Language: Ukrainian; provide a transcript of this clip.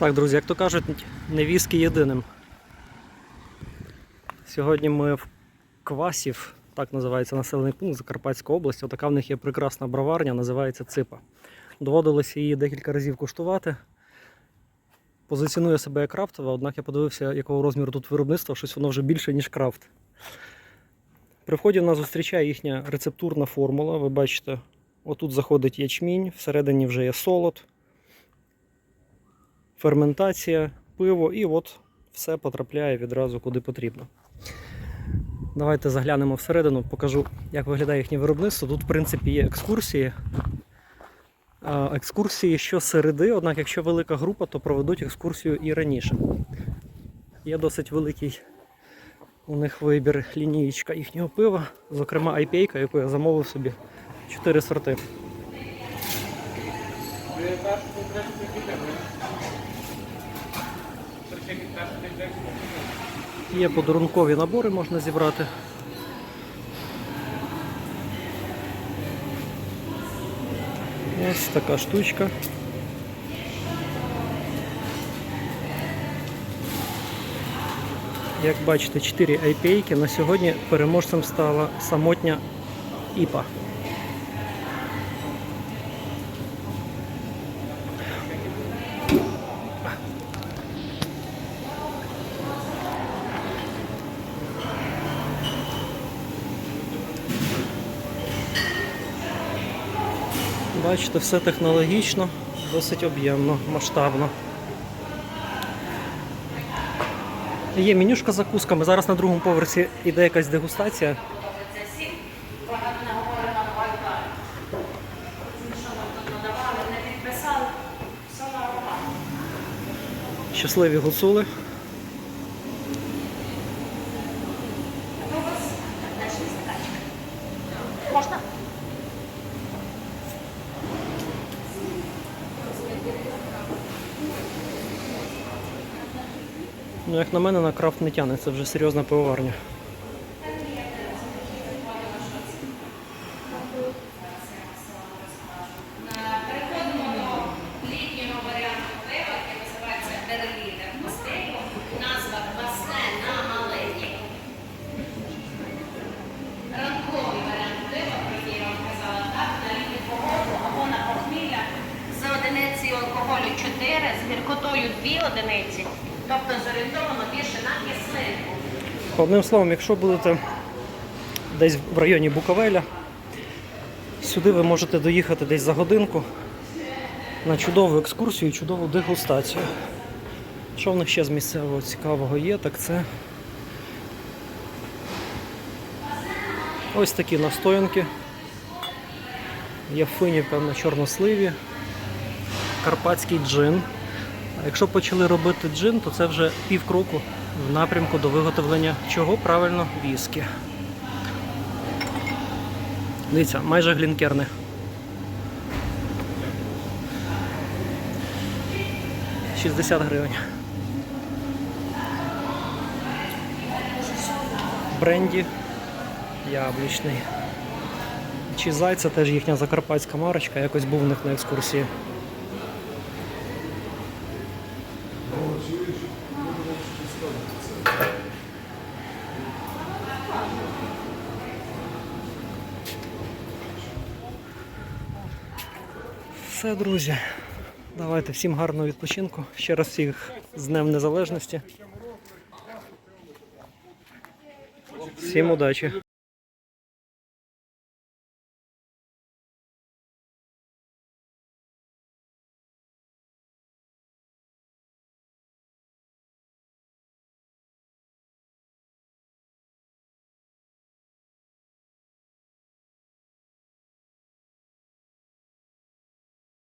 Так, друзі, як то кажуть, не віскі єдиним. Сьогодні ми в Квасів, так називається населений пункт Закарпатська область. Отака в них є прекрасна броварня, називається Ципа. Доводилося її декілька разів куштувати. Позиціонує себе як крафтова, однак я подивився, якого розміру тут виробництво, щось воно вже більше, ніж крафт. При вході нас зустрічає їхня рецептурна формула. Ви бачите, отут заходить ячмінь, всередині вже є солод, ферментація, пиво, і от все потрапляє відразу куди потрібно. Давайте заглянемо всередину, покажу, як виглядає їхнє виробництво. Тут, в принципі, є екскурсії. Екскурсії щосереди, однак, якщо велика група, то проведуть екскурсію і раніше. Є досить великий у них вибір лінієчка їхнього пива, зокрема IPA, яку я замовив собі 4 сорти. Є подарункові набори, можна зібрати. Ось така штучка. Як бачите, 4 IPA. На сьогодні переможцем стала самотня ІПА. Бачите, все технологічно, досить об'ємно, масштабно. Є менюшка з закусками. Зараз на другому поверсі йде якась дегустація. Щасливі гуцули. Можна? Ну, як на мене, на крафт не тягне, це вже серйозна пивоварня. Одиниці алкоголю 4, з гіркотою 2 одиниці, тобто зорієнтовано більше на кислинку. Одним словом, якщо будете десь в районі Буковеля, сюди ви можете доїхати десь за годинку на чудову екскурсію і чудову дегустацію. Що в них ще з місцевого цікавого є, так це ось такі настоянки. Є фині, певно, чорносливі, карпатський джин. А якщо почали робити джин, то це вже півкроку в напрямку до виготовлення чого правильно віскі. Дивіться, майже глінкерне. Шістдесят гривень. Бренді яблучний. Чи зайця теж їхня закарпатська марочка, якось був у них на екскурсії. Все, друзі. Давайте всім гарного відпочинку. Ще раз всіх з Днем Незалежності. Всім удачі!